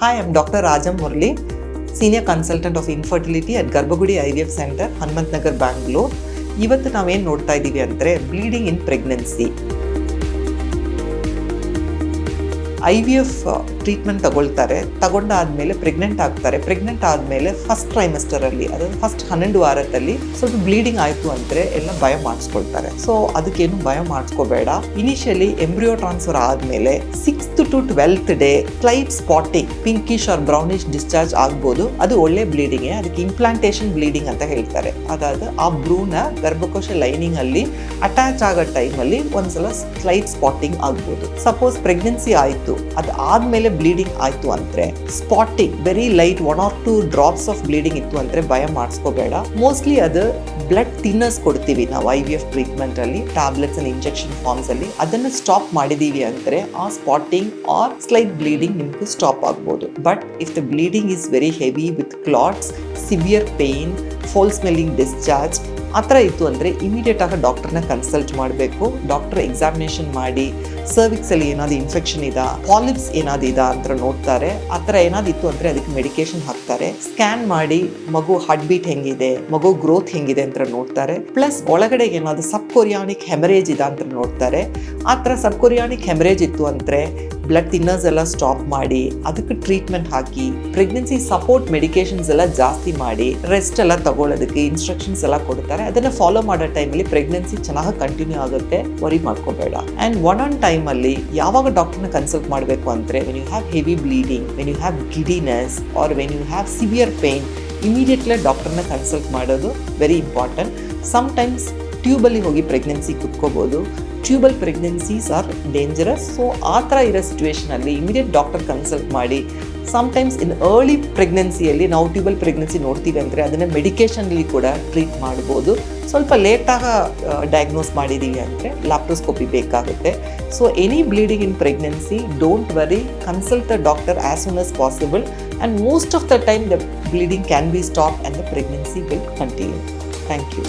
Hi, I'm Dr. Rajam Murli, Senior consultant of infertility at Garbhagudi I V F centre Hanumanth Nagar Bangalore ಇವತ್ತು ನಾವೇನು ನೋಡ್ತಾ ಇದ್ದೀವಿ ಅಂದರೆ bleeding in pregnancy I V F treatment ತಗೊಳ್ತಾರೆ ತಗೊಂಡಾದ್ಮೇಲೆ pregnant ಆಗ್ತಾರೆ. Pregnant ಆದಮೇಲೆ ಫಸ್ಟ್ ಟ್ರೈಮೆಸ್ಟರಲ್ಲಿ ಅದಾದ ಫಸ್ಟ್ ಹನ್ನೆರಡು ವಾರದಲ್ಲಿ ಸ್ವಲ್ಪ ಬ್ಲೀಡಿಂಗ್ ಆಯಿತು ಅಂದರೆ ಎಲ್ಲ ಭಯ ಮಾಡಿಸ್ಕೊಳ್ತಾರೆ. ಸೊ ಅದಕ್ಕೇನು ಭಯ ಮಾಡಿಸ್ಕೋಬೇಡ. ಇನಿಷಿಯಲಿ ಎಂಬ್ರಿಯೋ ಟ್ರಾನ್ಸ್ಫರ್ ಆದಮೇಲೆ sixth to twelfth day slight spotting pinkish or brownish discharge ಆಗ್ಬೋದು. ಅದು ಒಳ್ಳೆ ಬ್ಲೀಡಿಂಗ್ ಅದಕ್ಕೆ ಇಂಪ್ಲಾಂಟೇಶನ್ ಬ್ಲೀಡಿಂಗ್ ಅಂತ ಹೇಳ್ತಾರೆ. ಅದಾದ ಆ ಬ್ರೂನ ಗರ್ಭಕೋಶ ಲೈನಿಂಗ್ ಅಲ್ಲಿ ಅಟ್ಯಾಚ್ ಆಗೋ ಟೈಮಲ್ಲಿ ಒಂದ್ಸಲ ಸ್ಲೈಟ್ ಸ್ಪಾಟಿಂಗ್ ಆಗ್ಬೋದು. ಸಪೋಸ್ ಪ್ರೆಗ್ನೆನ್ಸಿ ಆಯಿತು, ಅದಾದ್ಮೇಲೆ ಬ್ಲೀಡಿಂಗ್ ಆಯಿತು ಅಂದರೆ spotting very light one or two drops of bleeding ಇತ್ತು ಅಂದರೆ ಭಯ ಮಾಡಿಸ್ಕೋಬೇಡ. ಮೋಸ್ಟ್ಲಿ ಅದು ಬ್ಲಡ್ ಥಿನ್ನರ್ಸ್ ಕೊಡ್ತೀವಿ ನಾವು ಐ ವಿ ಎಫ್ ಟ್ರೀಟ್ಮೆಂಟಲ್ಲಿ ಟ್ಯಾಬ್ಲೆಟ್ಸ್ ಅಂಡ್ ಇಂಜೆಕ್ಷನ್ ಫಾರ್ಮ್ಸಲ್ಲಿ ಅದನ್ನು ಸ್ಟಾಪ್ ಮಾಡಿದ್ದೀವಿ ಅಂದರೆ ಆ ಸ್ಪಾಟಿಂಗ್ ಆರ್ ಸ್ಲೈಟ್ ಬ್ಲೀಡಿಂಗ್ ನಿಮ್ಗೆ ಸ್ಟಾಪ್ ಆಗ್ಬೋದು. But if the bleeding is very heavy with clots severe pain foul smelling discharge ಆ ಥರ ಇತ್ತು ಅಂದರೆ ಇಮಿಡಿಯೇಟ್ ಆಗಿ ಡಾಕ್ಟರ್ನ ಕನ್ಸಲ್ಟ್ ಮಾಡಬೇಕು. ಡಾಕ್ಟರ್ ಎಕ್ಸಾಮಿನೇಷನ್ ಮಾಡಿ ಸರ್ವಿಕ್ಸಲ್ಲಿ ಏನಾದರೂ ಇನ್ಫೆಕ್ಷನ್ ಇದಾ ಪಾಲಿಪ್ಸ್ ಏನಾದ್ರು ಇದಾ ಅಂತ ನೋಡ್ತಾರೆ. ಆ ಥರ ಏನಾದ್ರು ಇತ್ತು ಅಂದರೆ ಅದಕ್ಕೆ ಮೆಡಿಕೇಶನ್ ಹಾಕ್ತಾರೆ. ಸ್ಕ್ಯಾನ್ ಮಾಡಿ, ಮಗು ಹಾರ್ಟ್ ಬೀಟ್ ಹೆಂಗಿದೆ, ಮಗು ಗ್ರೋತ್ ಹೆಂಗಿದೆ ಅಂತ ನೋಡ್ತಾರೆ. ಪ್ಲಸ್ ಒಳಗಡೆ ಏನಾದರೂ ಸಬ್ ಕೊರಿಯಾನಿಕ್ ಹೆಮರೇಜ್ ಇದೆ ಅಂತ ನೋಡ್ತಾರೆ. ಆ ಥರ ಸಬ್ ಕೊರಿಯಾನಿಕ್ ಹೆಮರೇಜ್ ಇತ್ತು ಅಂದರೆ ಬ್ಲಡ್ ಥಿನ್ನರ್ಸ್ ಎಲ್ಲ ಸ್ಟಾಪ್ ಮಾಡಿ, ಅದಕ್ಕೆ ಟ್ರೀಟ್ಮೆಂಟ್ ಹಾಕಿ ಪ್ರೆಗ್ನೆನ್ಸಿ ಸಪೋರ್ಟ್ ಮೆಡಿಕೇಶನ್ಸ್ ಎಲ್ಲ ಜಾಸ್ತಿ ಮಾಡಿ ರೆಸ್ಟ್ ಎಲ್ಲ ತಗೊಳ್ಳೋದಕ್ಕೆ ಇನ್ಸ್ಟ್ರಕ್ಷನ್ಸ್ ಎಲ್ಲ ಕೊಡ್ತಾರೆ. ಅದನ್ನು ಫಾಲೋ ಮಾಡೋ ಟೈಮಲ್ಲಿ ಪ್ರೆಗ್ನೆನ್ಸಿ ಚೆನ್ನಾಗಿ ಕಂಟಿನ್ಯೂ ಆಗುತ್ತೆ ವರಿ ಮಾಡ್ಕೋಬೇಡ. ಆ್ಯಂಡ್ ಒನ್ ಆನ್ ಟೈಮಲ್ಲಿ ಯಾವಾಗ ಡಾಕ್ಟರ್ನ ಕನ್ಸಲ್ಟ್ ಮಾಡಬೇಕು ಅಂದರೆ when you have heavy bleeding when you have giddiness or when you have severe pain immediately ಡಾಕ್ಟರ್ನ ಕನ್ಸಲ್ಟ್ ಮಾಡೋದು ವೆರಿ ಇಂಪಾರ್ಟೆಂಟ್ ಸಮ್ ಟೈಮ್ಸ್ ಟ್ಯೂಬಲ್ಲಿ ಹೋಗಿ pregnancy ಕುತ್ಕೋಬೋದು tubal pregnancies are dangerous so ಆ ಥರ ಇರೋ ಸಿಚುವೇಷನಲ್ಲಿ ಇಮಿಡಿಯೇಟ್ ಡಾಕ್ಟರ್ ಕನ್ಸಲ್ಟ್ ಮಾಡಿ ಸಮ್ಟೈಮ್ಸ್ ಇನ್ ಅರ್ಲಿ ಪ್ರೆಗ್ನೆನ್ಸಿಯಲ್ಲಿ ನಾವು ಟ್ಯೂಬಲ್ ಪ್ರೆಗ್ನೆನ್ಸಿ ನೋಡ್ತೀವಿ ಅಂದರೆ ಅದನ್ನು ಮೆಡಿಕೇಷನಲ್ಲಿ ಕೂಡ ಟ್ರೀಟ್ ಮಾಡ್ಬೋದು. ಸ್ವಲ್ಪ ಲೇಟಾಗಿ ಡಯಾಗ್ನೋಸ್ ಮಾಡಿದ್ದೀವಿ ಅಂದರೆ ಲ್ಯಾಪ್ಟೋಸ್ಕೋಪಿ ಬೇಕಾಗುತ್ತೆ. So any bleeding in pregnancy don't worry consult the doctor as soon as possible and most of the time the bleeding can be stop and the pregnancy will continue thank you.